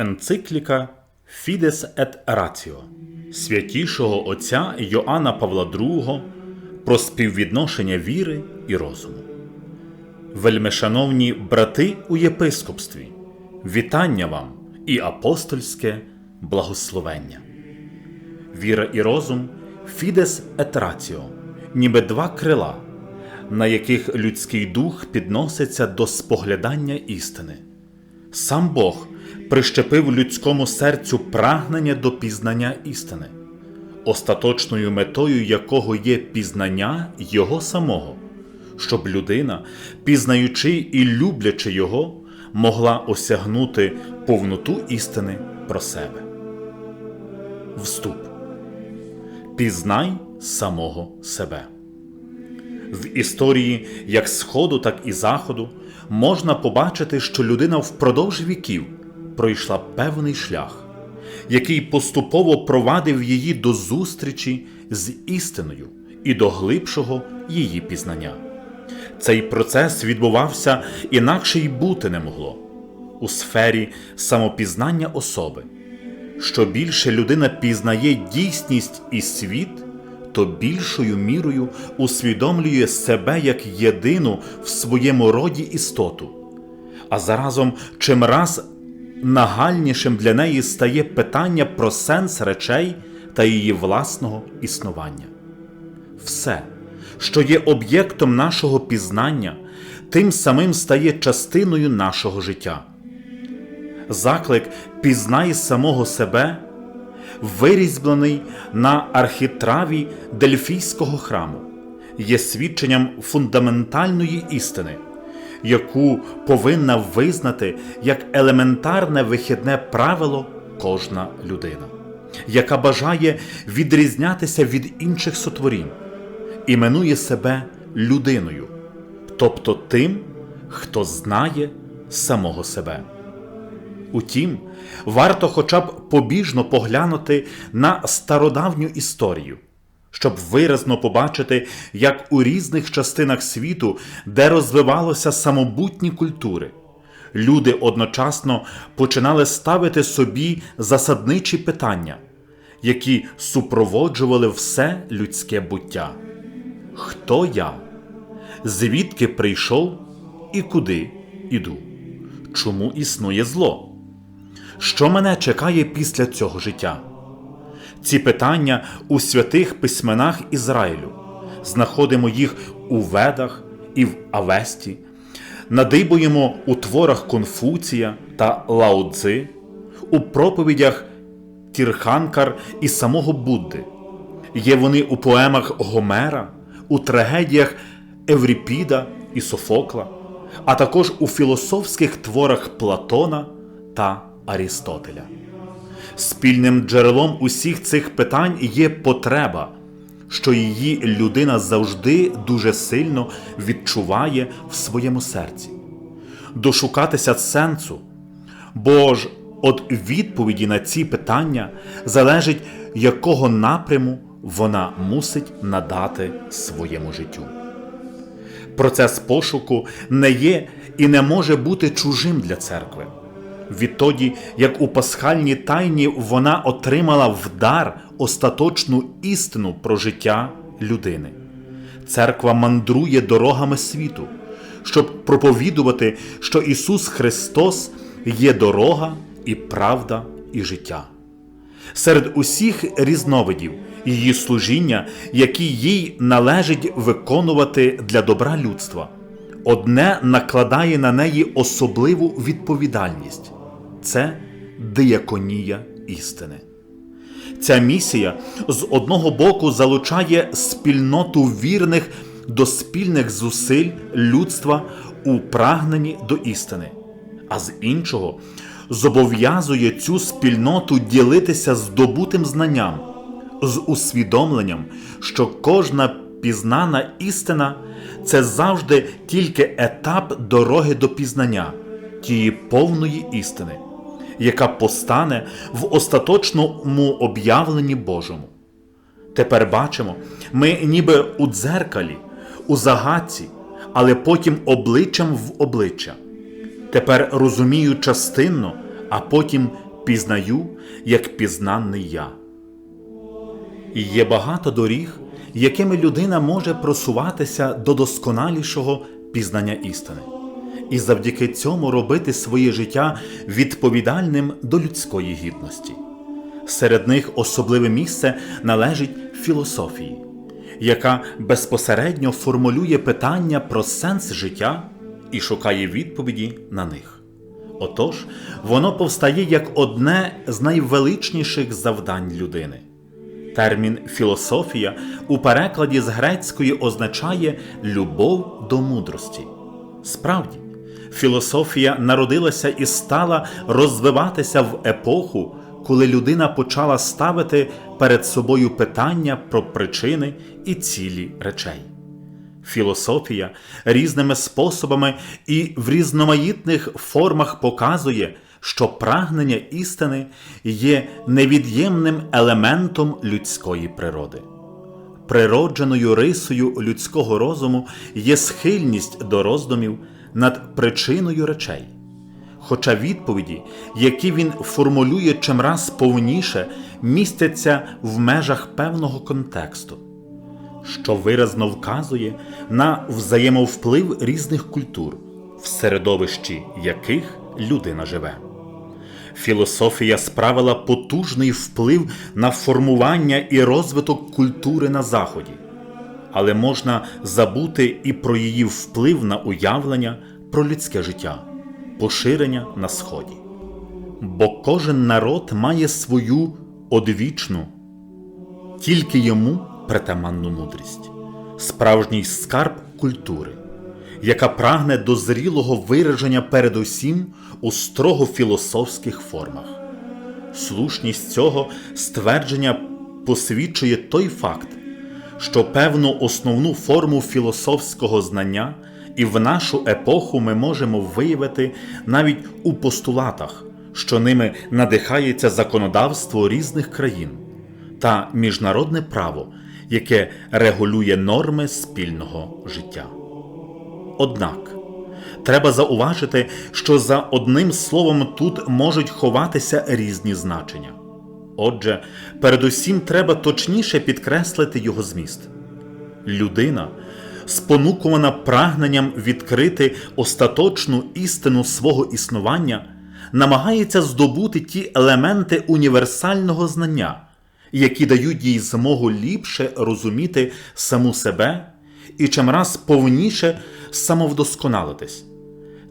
Енцикліка Fides et Ratio святішого отця Йоанна Павла II про співвідношення віри і розуму. Вельмишановні брати у єпископстві, вітання вам і апостольське благословення. Віра і розум Fides et Ratio, ніби два крила, на яких людський дух підноситься до споглядання істини. Сам Бог прищепив людському серцю прагнення до пізнання істини, остаточною метою якого є пізнання Його самого, щоб людина, пізнаючи і люблячи Його, могла осягнути повноту істини про себе. Вступ. Пізнай самого себе. В історії як Сходу, так і Заходу можна побачити, що людина впродовж віків пройшла певний шлях, який поступово провадив її до зустрічі з істиною і до глибшого її пізнання. Цей процес відбувався інакше й бути не могло у сфері самопізнання особи. Що більше людина пізнає дійсність і світ, то більшою мірою усвідомлює себе як єдину в своєму роді істоту, а заразом чим раз нагальнішим для неї стає питання про сенс речей та її власного існування. Все, що є об'єктом нашого пізнання, тим самим стає частиною нашого життя. Заклик пізнай самого себе вирізблений на архітраві Дельфійського храму, є свідченням фундаментальної істини, яку повинна визнати як елементарне вихідне правило кожна людина, яка бажає відрізнятися від інших сотворінь, іменує себе людиною, тобто тим, хто знає самого себе. Утім, варто хоча б побіжно поглянути на стародавню історію, щоб виразно побачити, як у різних частинах світу, де розвивалося самобутні культури, люди одночасно починали ставити собі засадничі питання, які супроводжували все людське буття. Хто я? Звідки прийшов і куди іду? Чому існує зло? Що мене чекає після цього життя? Ці питання у святих письменах Ізраїлю. Знаходимо їх у Ведах і в Авесті, надибуємо у творах Конфуція та Лао-Цзи, у проповідях Тірханкар і самого Будди. Є вони у поемах Гомера, у трагедіях Евріпіда і Софокла, а також у філософських творах Платона та Арістотеля. Спільним джерелом усіх цих питань є потреба, що її людина завжди дуже сильно відчуває в своєму серці, дошукатися сенсу, бо ж від відповіді на ці питання залежить, якого напряму вона мусить надати своєму життю. Процес пошуку не є і не може бути чужим для церкви відтоді, як у пасхальній тайні вона отримала в дар остаточну істину про життя людини. Церква мандрує дорогами світу, щоб проповідувати, що Ісус Христос є дорога і правда і життя. Серед усіх різновидів її служіння, які їй належить виконувати для добра людства, одне накладає на неї особливу відповідальність це дияконія істини. Ця місія з одного боку залучає спільноту вірних до спільних зусиль людства у прагненні до істини, а з іншого зобов'язує цю спільноту ділитися здобутим знанням, з усвідомленням, що кожна пізнана істина це завжди тільки етап дороги до пізнання тієї повної істини яка постане в остаточному об'явленні Божому. Тепер бачимо, ми ніби у дзеркалі, у загадці, але потім обличчям в обличчя. Тепер розумію частинно, а потім пізнаю, як пізнанний я. І Є багато доріг, якими людина може просуватися до досконалішого пізнання істини, і завдяки цьому робити своє життя відповідальним до людської гідності. Серед них особливе місце належить філософії, яка безпосередньо формулює питання про сенс життя і шукає відповіді на них. Отож, воно повстає як одне з найвеличніших завдань людини. Термін філософія у перекладі з грецької означає любов до мудрості. Справді, філософія народилася і стала розвиватися в епоху, коли людина почала ставити перед собою питання про причини і цілі речей. Філософія різними способами і в різноманітних формах показує, що прагнення істини є невід'ємним елементом людської природи. Природженою рисою людського розуму є схильність до роздумів над причиною речей. Хоча відповіді, які він формулює чимраз повніше, містяться в межах певного контексту що виразно вказує на взаємовплив різних культур, в середовищі яких людина живе. Філософія справила потужний вплив на формування і розвиток культури на Заході, але можна забути і про її вплив на уявлення про людське життя, поширення на Сході. Бо кожен народ має свою одвічну, тільки йому притаманну мудрість, справжній скарб культури, яка прагне до зрілого вираження передусім у строго філософських формах. Слушність цього ствердження посвідчує той факт, що певну основну форму філософського знання і в нашу епоху ми можемо виявити навіть у постулатах, що ними надихається законодавство різних країн та міжнародне право, яке регулює норми спільного життя. Однак треба зауважити, що за одним словом тут можуть ховатися різні значення. Отже, передусім треба точніше підкреслити його зміст. Людина, спонукувана прагненням відкрити остаточну істину свого існування, намагається здобути ті елементи універсального знання які дають їй змогу ліпше розуміти саму себе і чимраз повніше самовдосконалитись.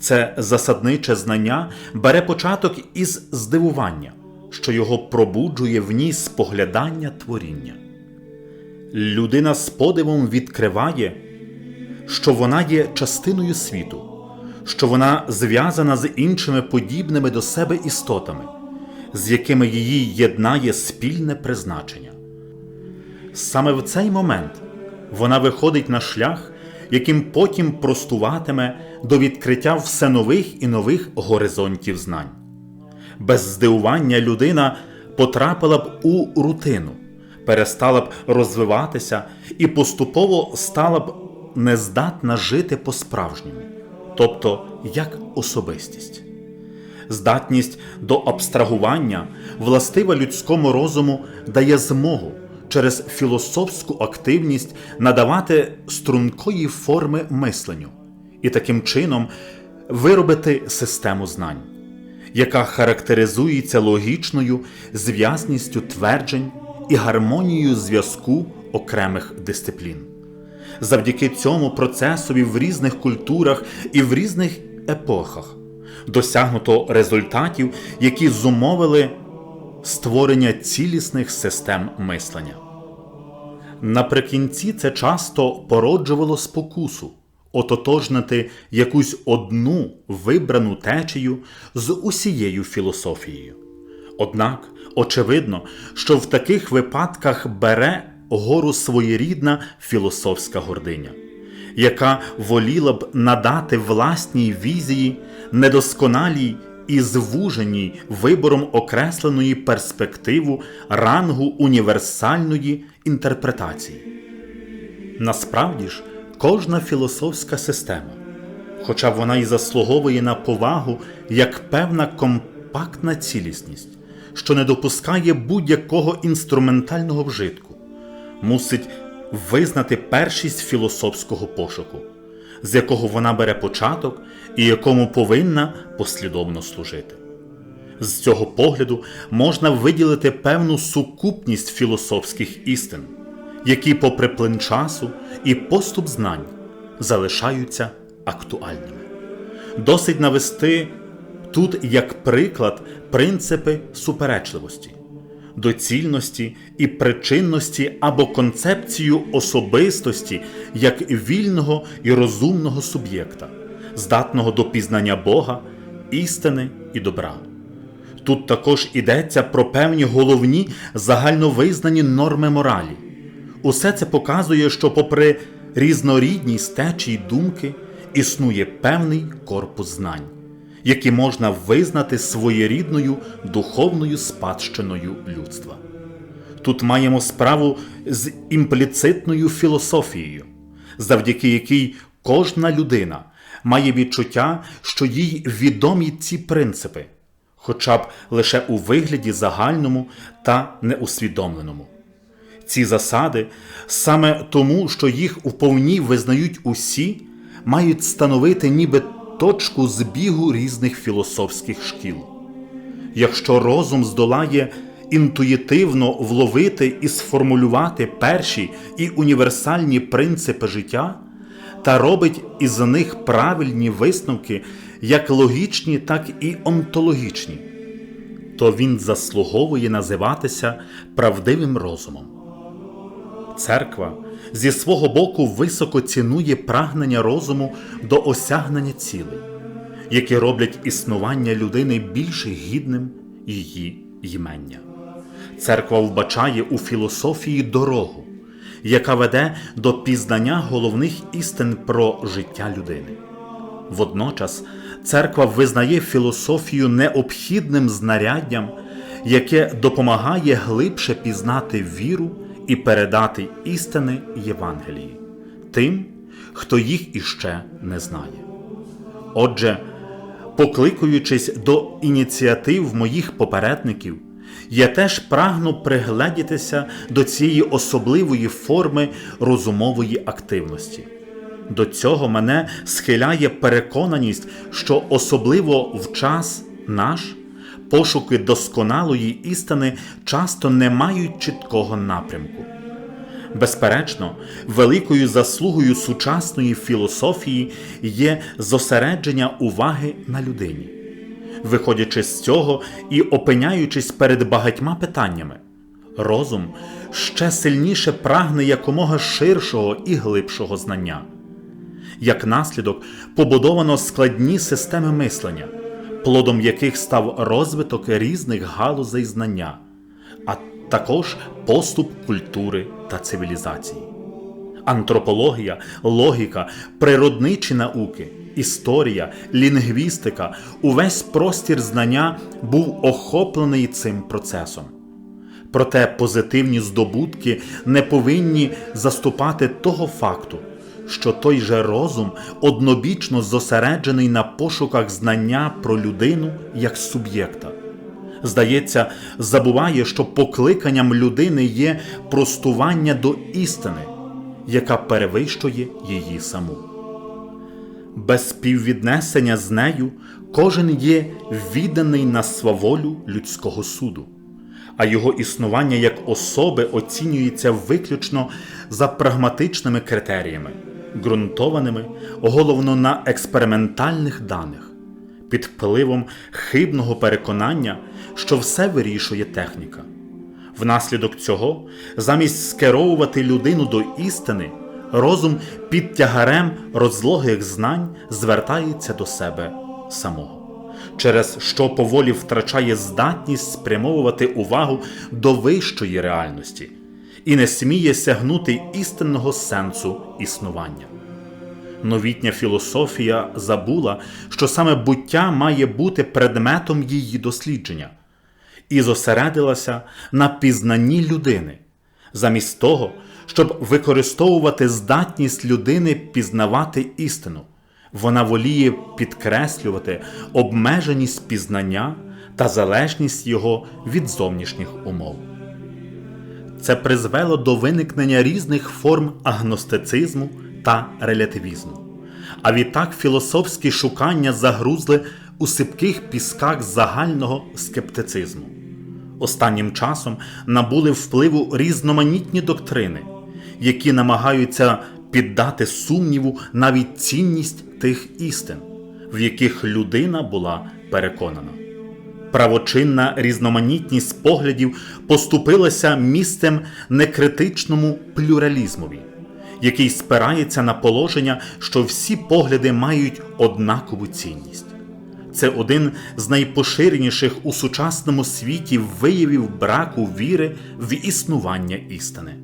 Це засадниче знання бере початок із здивування, що його пробуджує в ній споглядання творіння. Людина з подивом відкриває, що вона є частиною світу, що вона зв'язана з іншими подібними до себе істотами з якими її єднає спільне призначення. Саме в цей момент вона виходить на шлях, яким потім простуватиме до відкриття все нових і нових горизонтів знань. Без здивування людина потрапила б у рутину, перестала б розвиватися і поступово стала б нездатна жити по-справжньому, тобто як особистість. Здатність до абстрагування, властива людському розуму дає змогу через філософську активність надавати стрункої форми мисленню і таким чином виробити систему знань, яка характеризується логічною зв'язністю тверджень і гармонією зв'язку окремих дисциплін. Завдяки цьому процесові в різних культурах і в різних епохах досягнуто результатів, які зумовили створення цілісних систем мислення. Наприкінці це часто породжувало спокусу ототожнити якусь одну вибрану течію з усією філософією. Однак очевидно, що в таких випадках бере гору своєрідна філософська гординя яка воліла б надати власній візії недосконалій і звуженій вибором окресленої перспективу рангу універсальної інтерпретації. Насправді ж, кожна філософська система, хоча вона й заслуговує на повагу як певна компактна цілісність, що не допускає будь-якого інструментального вжитку, мусить визнати першість філософського пошуку, з якого вона бере початок і якому повинна послідовно служити. З цього погляду можна виділити певну сукупність філософських істин, які, попри плин часу і поступ знань, залишаються актуальними. Досить навести тут як приклад принципи суперечливості, доцільності і причинності або концепцію особистості як вільного і розумного суб'єкта, здатного до пізнання Бога, істини і добра. Тут також йдеться про певні головні загальновизнані норми моралі. Усе це показує, що, попри різнорідність течії думки, існує певний корпус знань, які можна визнати своєрідною духовною спадщиною людства. Тут маємо справу з імпліцитною філософією, завдяки якій кожна людина має відчуття, що їй відомі ці принципи, хоча б лише у вигляді загальному та неусвідомленому. Ці засади, саме тому, що їх уповні визнають усі, мають становити ніби точку збігу різних філософських шкіл. Якщо розум здолає інтуїтивно вловити і сформулювати перші і універсальні принципи життя та робить із них правильні висновки, як логічні, так і онтологічні, то він заслуговує називатися правдивим розумом. Церква зі свого боку високо цінує прагнення розуму до осягнення цілей, які роблять існування людини більш гідним її ймення. Церква вбачає у філософії дорогу, яка веде до пізнання головних істин про життя людини. Водночас церква визнає філософію необхідним знаряддям, яке допомагає глибше пізнати віру і передати істини Євангелії тим, хто їх іще не знає. Отже, покликуючись до ініціатив моїх попередників, я теж прагну пригледітися до цієї особливої форми розумової активності. До цього мене схиляє переконаність, що особливо в час наш пошуки досконалої істини часто не мають чіткого напрямку. Безперечно, великою заслугою сучасної філософії є зосередження уваги на людині. Виходячи з цього і опиняючись перед багатьма питаннями, розум ще сильніше прагне якомога ширшого і глибшого знання. Як наслідок побудовано складні системи мислення, плодом яких став розвиток різних галузей знання, а також поступ культури та цивілізації. Антропологія, логіка, природничі науки, історія, лінгвістика, увесь простір знання був охоплений цим процесом. Проте позитивні здобутки не повинні заступати того факту, що той же розум однобічно зосереджений на пошуках знання про людину як суб'єкта. Здається, забуває, що покликанням людини є простування до істини, яка перевищує її саму. Без співвіднесення з нею кожен є відданий на сваволю людського суду, а його існування як особи оцінюється виключно за прагматичними критеріями, ґрунтованими головно на експериментальних даних, під впливом хибного переконання, що все вирішує техніка. Внаслідок цього, замість скеровувати людину до істини, розум під тягарем розлогих знань звертається до себе самого, через що поволі втрачає здатність спрямовувати увагу до вищої реальності і не сміє сягнути істинного сенсу існування. Новітня філософія забула, що саме буття має бути предметом її дослідження, і зосередилася на пізнанні людини, замість того, щоб використовувати здатність людини пізнавати істину. Вона воліє підкреслювати обмеженість пізнання та залежність його від зовнішніх умов. Це призвело до виникнення різних форм агностицизму та релятивізму. А відтак філософські шукання загрузли у сипких пісках загального скептицизму. Останнім часом набули впливу різноманітні доктрини, які намагаються піддати сумніву навіть цінність тих істин, в яких людина була переконана. Правочинна різноманітність поглядів поступилася місцем некритичному плюралізмові, який спирається на положення, що всі погляди мають однакову цінність. Це один з найпоширеніших у сучасному світі виявів браку віри в існування істини.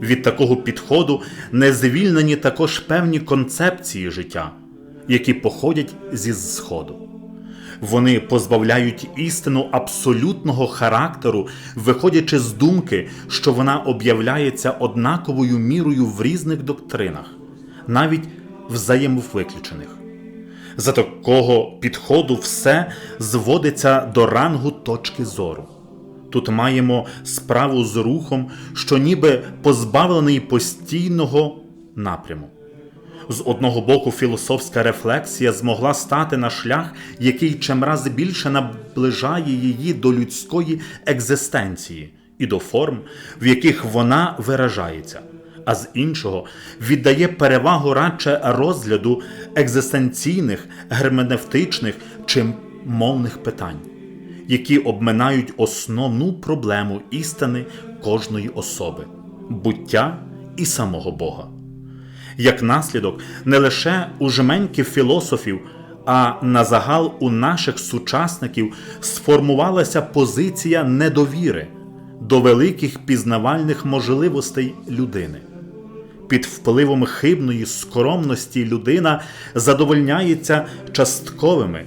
Від такого підходу не звільнені також певні концепції життя, які походять зі Сходу. Вони позбавляють істину абсолютного характеру, виходячи з думки, що вона об'являється однаковою мірою в різних доктринах, навіть взаємовиключених. За такого підходу все зводиться до рангу точки зору. Тут маємо справу з рухом, що ніби позбавлений постійного напряму. З одного боку, філософська рефлексія змогла стати на шлях, який чимраз більше наближає її до людської екзистенції і до форм, в яких вона виражається, а з іншого віддає перевагу радше розгляду екзистенційних, герменевтичних чи мовних питань, які обминають основну проблему істини кожної особи буття і самого Бога як наслідок не лише у жменьків філософів, а на загал у наших сучасників сформувалася позиція недовіри до великих пізнавальних можливостей людини. Під впливом хибної скромності людина задовольняється частковими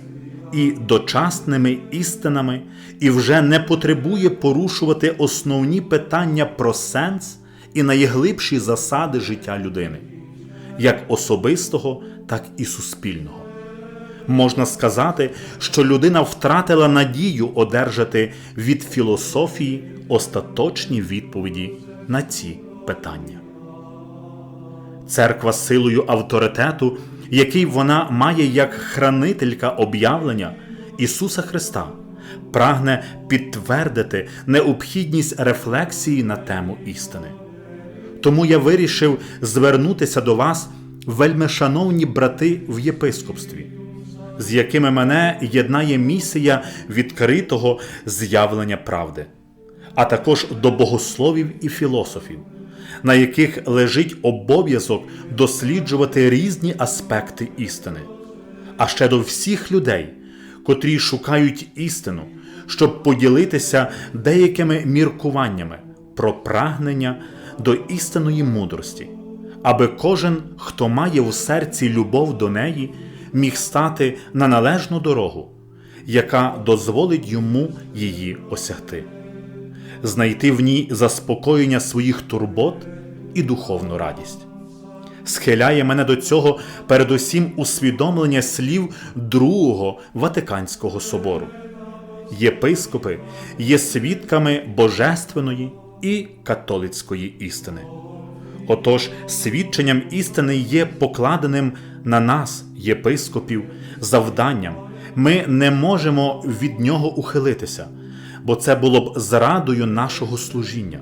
і дочасними істинами і вже не потребує порушувати основні питання про сенс і найглибші засади життя людини як особистого, так і суспільного. Можна сказати, що людина втратила надію одержати від філософії остаточні відповіді на ці питання. Церква силою авторитету, який вона має як хранителька об'явлення Ісуса Христа, прагне підтвердити необхідність рефлексії на тему істини. Тому я вирішив звернутися до вас, вельми шановні брати в єпископстві, з якими мене єднає місія відкритого з'явлення правди, а також до богословів і філософів, на яких лежить обов'язок досліджувати різні аспекти істини, а ще до всіх людей, котрі шукають істину, щоб поділитися деякими міркуваннями про прагнення до істинної мудрості, аби кожен, хто має у серці любов до неї, міг стати на належну дорогу, яка дозволить йому її осягти, знайти в ній заспокоєння своїх турбот і духовну радість. Схиляє мене до цього передусім усвідомлення слів Другого Ватиканського собору. Єпископи є свідками божественної і католицької істини. Отож, свідченням істини є покладеним на нас, єпископів, завданням. Ми не можемо від нього ухилитися, бо це було б зрадою нашого служіння.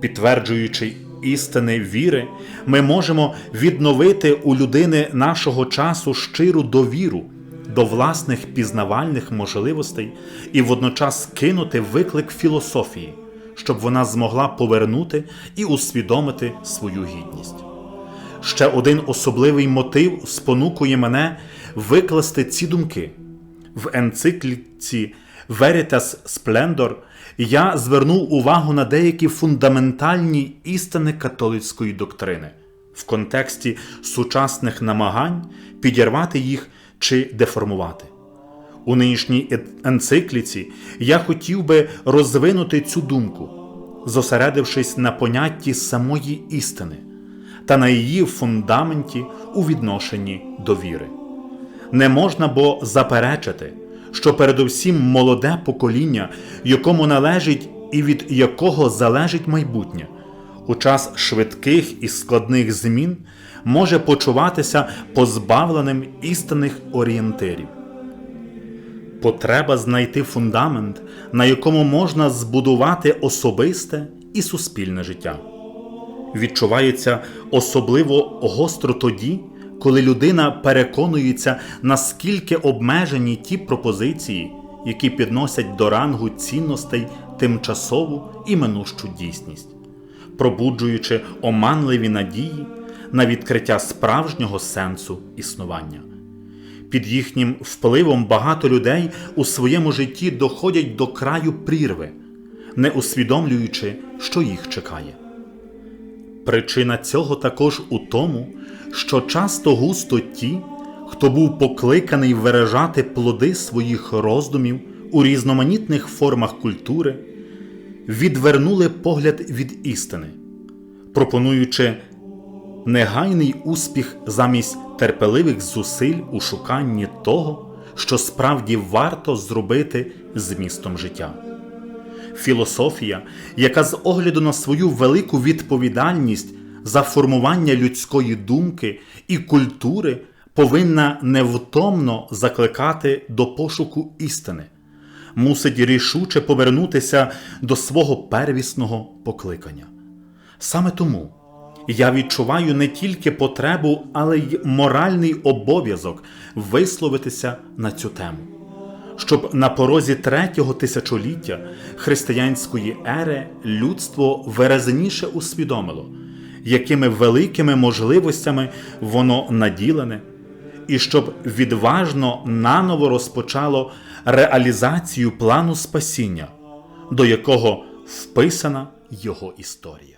Підтверджуючи істини віри, ми можемо відновити у людини нашого часу щиру довіру до власних пізнавальних можливостей і водночас кинути виклик філософії щоб вона змогла повернути і усвідомити свою гідність. Ще один особливий мотив спонукує мене викласти ці думки. В енцикліці Veritas Splendor я звернув увагу на деякі фундаментальні істини католицької доктрини в контексті сучасних намагань підірвати їх чи деформувати. У нинішній енцикліці я хотів би розвинути цю думку, зосередившись на понятті самої істини та на її фундаменті у відношенні до віри. Не можна бо заперечити, що передусім молоде покоління, якому належить і від якого залежить майбутнє, у час швидких і складних змін може почуватися позбавленим істинних орієнтирів. Потреба знайти фундамент, на якому можна збудувати особисте і суспільне життя. Відчувається особливо гостро тоді, коли людина переконується, наскільки обмежені ті пропозиції, які підносять до рангу цінностей тимчасову і минущу дійсність, пробуджуючи оманливі надії на відкриття справжнього сенсу існування. Під їхнім впливом багато людей у своєму житті доходять до краю прірви, не усвідомлюючи, що їх чекає. Причина цього також у тому, що часто густо ті, хто був покликаний виражати плоди своїх роздумів у різноманітних формах культури, відвернули погляд від істини, пропонуючи негайний успіх замість терпеливих зусиль у шуканні того, що справді варто зробити змістом життя. Філософія, яка з огляду на свою велику відповідальність за формування людської думки і культури повинна невтомно закликати до пошуку істини, мусить рішуче повернутися до свого первісного покликання. Саме тому я відчуваю не тільки потребу, але й моральний обов'язок висловитися на цю тему щоб на порозі третього тисячоліття християнської ери людство виразніше усвідомило, якими великими можливостями воно наділене, і щоб відважно наново розпочало реалізацію плану спасіння, до якого вписана його історія.